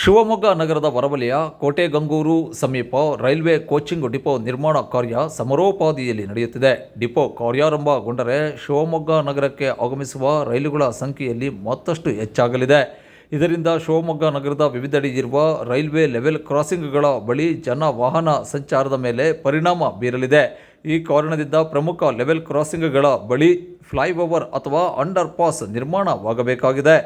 ಶಿವಮೊಗ್ಗ ನಗರದ ಹೊರವಲಯ ಕೋಟೆಗಂಗೂರು ಸಮೀಪ railway coaching depot ನಿರ್ಮಾಣ ಕಾರ್ಯ ಸಮರೋಪಾದಿಯಲ್ಲಿ ನಡೆಯುತ್ತಿದೆ. ಡಿಪೋ ಕಾರ್ಯಾರಂಭಗೊಂಡರೆ ಶಿವಮೊಗ್ಗ ನಗರಕ್ಕೆ ಆಗಮಿಸುವ ರೈಲುಗಳ ಸಂಖ್ಯೆಯಲ್ಲಿ ಮತ್ತಷ್ಟು ಹೆಚ್ಚಾಗಲಿದೆ. ಇದರಿಂದ ಶಿವಮೊಗ್ಗ ನಗರದ ವಿವಿಧೆಡೆ ಇರುವ ರೈಲ್ವೆ ಲೆವೆಲ್ ಕ್ರಾಸಿಂಗ್ಗಳ ಬಳಿ ಜನ ವಾಹನ ಸಂಚಾರದ ಮೇಲೆ ಪರಿಣಾಮ ಬೀರಲಿದೆ. ಈ ಕಾರಣದಿಂದ ಪ್ರಮುಖ ಲೆವೆಲ್ ಕ್ರಾಸಿಂಗ್ಗಳ ಬಳಿ ಫ್ಲೈಓವರ್ ಅಥವಾ ಅಂಡರ್ ಪಾಸ್ ನಿರ್ಮಾಣವಾಗಬೇಕಾಗಿದೆ.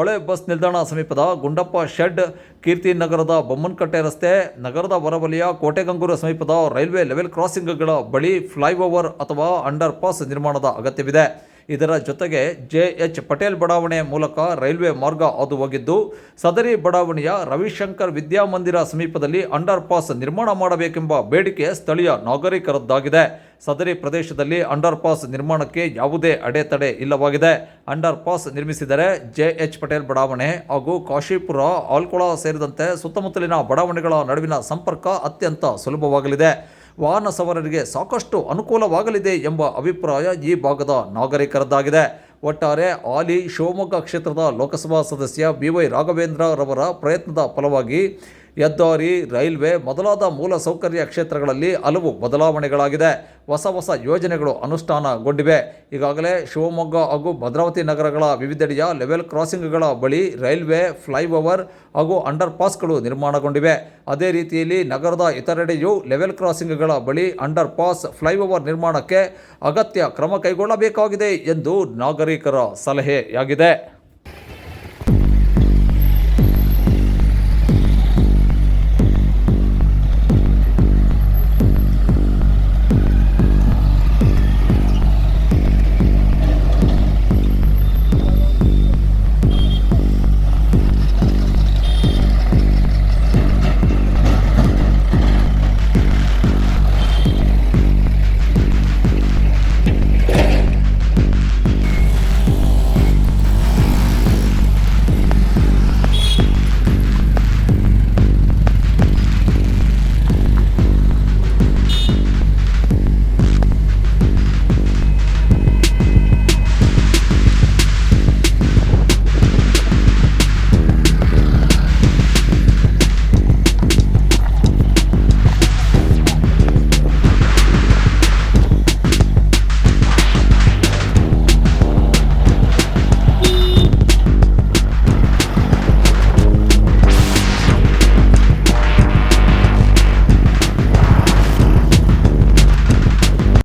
ಒಳೆ ಬಸ್ ನಿಲ್ದಾಣ ಸಮೀಪದ ಗುಂಡಪ್ಪ ಶೆಡ್, ಕೀರ್ತಿ ನಗರದ ಬೊಮ್ಮನಕಟ್ಟೆ ರಸ್ತೆ, ನಗರದ ಹೊರವಲಯ ಕೋಟೆಗಂಗೂರು ಸಮೀಪದ ರೈಲ್ವೆ ಲೆವೆಲ್ ಕ್ರಾಸಿಂಗ್ಗಳ ಬಳಿ ಫ್ಲೈಓವರ್ ಅಥವಾ ಅಂಡರ್ ಪಾಸ್ ನಿರ್ಮಾಣದ ಅಗತ್ಯವಿದೆ. ಇದರ ಜೊತೆಗೆ ಜೆ ಎಚ್ ಪಟೇಲ್ ಬಡಾವಣೆ ಮೂಲಕ ರೈಲ್ವೆ ಮಾರ್ಗ ಹಾದು ಹೋಗಿದ್ದು ಸದರಿ ಬಡಾವಣೆಯ ರವಿಶಂಕರ್ ವಿದ್ಯಾಮಂದಿರ ಸಮೀಪದಲ್ಲಿ ಅಂಡರ್ ಪಾಸ್ ನಿರ್ಮಾಣ ಮಾಡಬೇಕೆಂಬ ಬೇಡಿಕೆ ಸ್ಥಳೀಯ ನಾಗರಿಕರದ್ದಾಗಿದೆ. ಸದರಿ ಪ್ರದೇಶದಲ್ಲಿ ಅಂಡರ್ ಪಾಸ್ ನಿರ್ಮಾಣಕ್ಕೆ ಯಾವುದೇ ಅಡೆತಡೆ ಇಲ್ಲವಾಗಿದೆ. ಅಂಡರ್ ಪಾಸ್ ನಿರ್ಮಿಸಿದರೆ ಜೆ ಎಚ್ ಪಟೇಲ್ ಬಡಾವಣೆ ಹಾಗೂ ಕಾಶಿಪುರ, ಆಲ್ಕೊಳ ಸೇರಿದಂತೆ ಸುತ್ತಮುತ್ತಲಿನ ಬಡಾವಣೆಗಳ ನಡುವಿನ ಸಂಪರ್ಕ ಅತ್ಯಂತ ಸುಲಭವಾಗಲಿದೆ. ವಾಹನ ಸವಾರರಿಗೆ ಸಾಕಷ್ಟು ಅನುಕೂಲವಾಗಲಿದೆ ಎಂಬ ಅಭಿಪ್ರಾಯ ಈ ಭಾಗದ ನಾಗರಿಕರದ್ದಾಗಿದೆ. ಒಟ್ಟಾರೆ ಆಲಿ ಶಿವಮೊಗ್ಗ ಕ್ಷೇತ್ರದ ಲೋಕಸಭಾ ಸದಸ್ಯ ಬಿ ವೈ ರಾಘವೇಂದ್ರ ರವರ ಪ್ರಯತ್ನದ ಫಲವಾಗಿ ಹೆದ್ದಾರಿ, ರೈಲ್ವೆ ಮೊದಲಾದ ಮೂಲ ಸೌಕರ್ಯ ಕ್ಷೇತ್ರಗಳಲ್ಲಿ ಹಲವು ಬದಲಾವಣೆಗಳಾಗಿದೆ. ಹೊಸ ಹೊಸ ಯೋಜನೆಗಳು ಅನುಷ್ಠಾನಗೊಂಡಿವೆ. ಈಗಾಗಲೇ ಶಿವಮೊಗ್ಗ ಹಾಗೂ ಭದ್ರಾವತಿ ನಗರಗಳ ವಿವಿಧೆಡೆಯ ಲೆವೆಲ್ ಕ್ರಾಸಿಂಗ್ಗಳ ಬಳಿ ರೈಲ್ವೆ ಫ್ಲೈಓವರ್ ಹಾಗೂ ಅಂಡರ್ ಪಾಸ್ಗಳು ನಿರ್ಮಾಣಗೊಂಡಿವೆ. ಅದೇ ರೀತಿಯಲ್ಲಿ ನಗರದ ಇತರೆಡೆಯೂ ಲೆವೆಲ್ ಕ್ರಾಸಿಂಗ್ಗಳ ಬಳಿ ಅಂಡರ್ ಪಾಸ್ ಫ್ಲೈಓವರ್ ನಿರ್ಮಾಣಕ್ಕೆ ಅಗತ್ಯ ಕ್ರಮ ಕೈಗೊಳ್ಳಬೇಕಾಗಿದೆ ಎಂದು ನಾಗರಿಕರ ಸಲಹೆಯಾಗಿದೆ.